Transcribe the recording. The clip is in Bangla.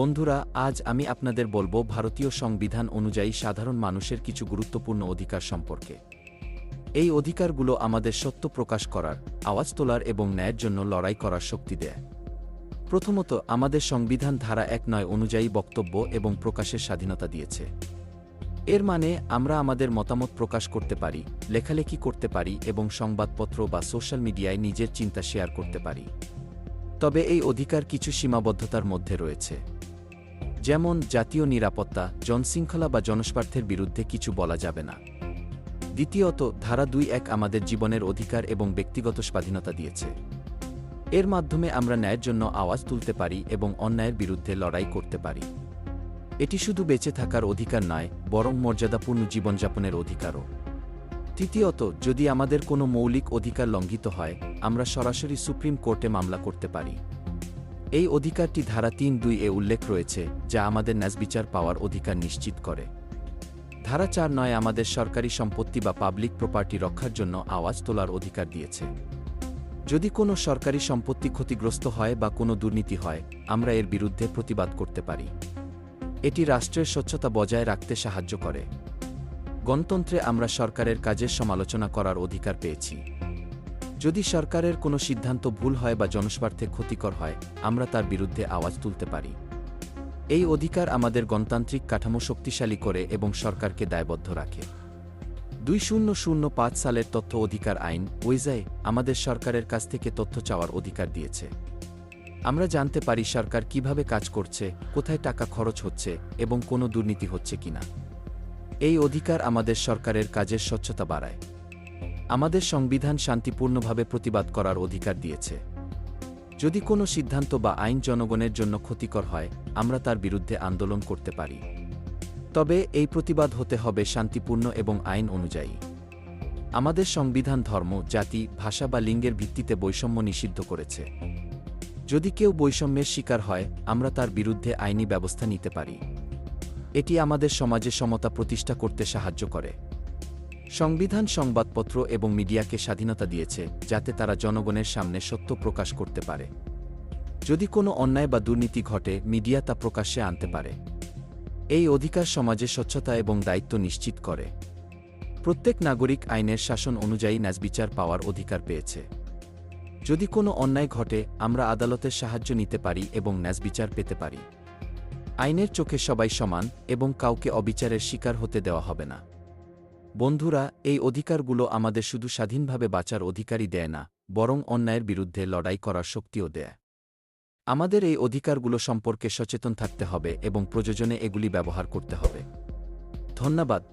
বন্ধুরা, আজ আমি আপনাদের বলব ভারতীয় সংবিধান অনুযায়ী সাধারণ মানুষের কিছু গুরুত্বপূর্ণ অধিকার সম্পর্কে। এই অধিকারগুলো আমাদের সত্য প্রকাশ করার, আওয়াজ তোলার এবং ন্যায়ের জন্য লড়াই করার শক্তি দেয়। প্রথমত, আমাদের সংবিধান ধারা এক নয় অনুযায়ী বক্তব্য এবং প্রকাশের স্বাধীনতা দিয়েছে। এর মানে আমরা আমাদের মতামত প্রকাশ করতে পারি, লেখালেখি করতে পারি এবং সংবাদপত্র বা সোশ্যাল মিডিয়ায় নিজের চিন্তা শেয়ার করতে পারি। তবে এই অধিকার কিছু সীমাবদ্ধতার মধ্যে রয়েছে। যেমন, জাতীয় নিরাপত্তা, জনশৃঙ্খলা বা জনস্বার্থের বিরুদ্ধে কিছু বলা যাবে না। দ্বিতীয়ত, ধারা দুই এক আমাদের জীবনের অধিকার এবং ব্যক্তিগত স্বাধীনতা দিয়েছে। এর মাধ্যমে আমরা ন্যায়ের জন্য আওয়াজ তুলতে পারি এবং অন্যায়ের বিরুদ্ধে লড়াই করতে পারি। এটি শুধু বেঁচে থাকার অধিকার নয়, বরং মর্যাদাপূর্ণ জীবনযাপনের অধিকারও। তৃতীয়ত, যদি আমাদের কোনো মৌলিক অধিকার লঙ্ঘিত হয়, আমরা সরাসরি সুপ্রিম কোর্টে মামলা করতে পারি। এই অধিকারটি ধারা তিন দুই এ উল্লেখ রয়েছে, যা আমাদের ন্যাসবিচার পাওয়ার অধিকার নিশ্চিত করে। ধারা চার নয় আমাদের সরকারি সম্পত্তি বা পাবলিক প্রপার্টি রক্ষার জন্য আওয়াজ তোলার অধিকার দিয়েছে। যদি কোনো সরকারি সম্পত্তি ক্ষতিগ্রস্ত হয় বা কোনো দুর্নীতি হয়, আমরা এর বিরুদ্ধে প্রতিবাদ করতে পারি। এটি রাষ্ট্রের স্বচ্ছতা বজায় রাখতে সাহায্য করে। গণতন্ত্রে আমরা সরকারের কাজের সমালোচনা করার অধিকার পেয়েছি। যদি সরকারের কোনো সিদ্ধান্ত ভুল হয় বা জনস্বার্থে ক্ষতিকর হয়, আমরা তার বিরুদ্ধে আওয়াজ তুলতে পারি। এই অধিকার আমাদের গণতান্ত্রিক কাঠামো শক্তিশালী করে এবং সরকারকে দায়বদ্ধ রাখে। দুই শূন্য শূন্য পাঁচ সালের তথ্য অধিকার আইন ওইজায় আমাদের সরকারের কাছ থেকে তথ্য চাওয়ার অধিকার দিয়েছে। আমরা জানতে পারি সরকার কীভাবে কাজ করছে, কোথায় টাকা খরচ হচ্ছে এবং কোনো দুর্নীতি হচ্ছে কিনা। এই অধিকার আমাদের সরকারের কাজের স্বচ্ছতা বাড়ায়। আমাদের সংবিধান শান্তিপূর্ণভাবে প্রতিবাদ করার অধিকার দিয়েছে। যদি কোনো সিদ্ধান্ত বা আইন জনগণের জন্য ক্ষতিকর হয়, আমরা তার বিরুদ্ধে আন্দোলন করতে পারি। তবে এই প্রতিবাদ হতে হবে শান্তিপূর্ণ এবং আইন অনুযায়ী। আমাদের সংবিধান ধর্ম, জাতি, ভাষা বা লিঙ্গের ভিত্তিতে বৈষম্য নিষিদ্ধ করেছে। যদি কেউ বৈষম্যের শিকার হয়, আমরা তার বিরুদ্ধে আইনি ব্যবস্থা নিতে পারি। এটি আমাদের সমাজে সমতা প্রতিষ্ঠা করতে সাহায্য করে। সংবিধান সংবাদপত্র এবং মিডিয়াকে স্বাধীনতা দিয়েছে, যাতে তারা জনগণের সামনে সত্য প্রকাশ করতে পারে। যদি কোনো অন্যায় বা দুর্নীতি ঘটে, মিডিয়া তা প্রকাশ্যে আনতে পারে। এই অধিকার সমাজে স্বচ্ছতা এবং দায়িত্ব নিশ্চিত করে। প্রত্যেক নাগরিক আইনের শাসন অনুযায়ী ন্যাজবিচার পাওয়ার অধিকার পেয়েছে। যদি কোনো অন্যায় ঘটে, আমরা আদালতের সাহায্য নিতে পারি এবং ন্যাজবিচার পেতে পারি। আইনের চোখে সবাই সমান এবং কাউকে অবিচারের শিকার হতে দেওয়া হবে না। বন্ধুরা, এই অধিকারগুলো আমাদের শুধু স্বাধীনভাবে বাঁচার অধিকারই দেয় না, বরং অন্যায়ের বিরুদ্ধে লড়াই করার শক্তিও দেয়। আমাদের এই অধিকারগুলো সম্পর্কে সচেতন থাকতে হবে এবং প্রয়োজনে এগুলি ব্যবহার করতে হবে। ধন্যবাদ।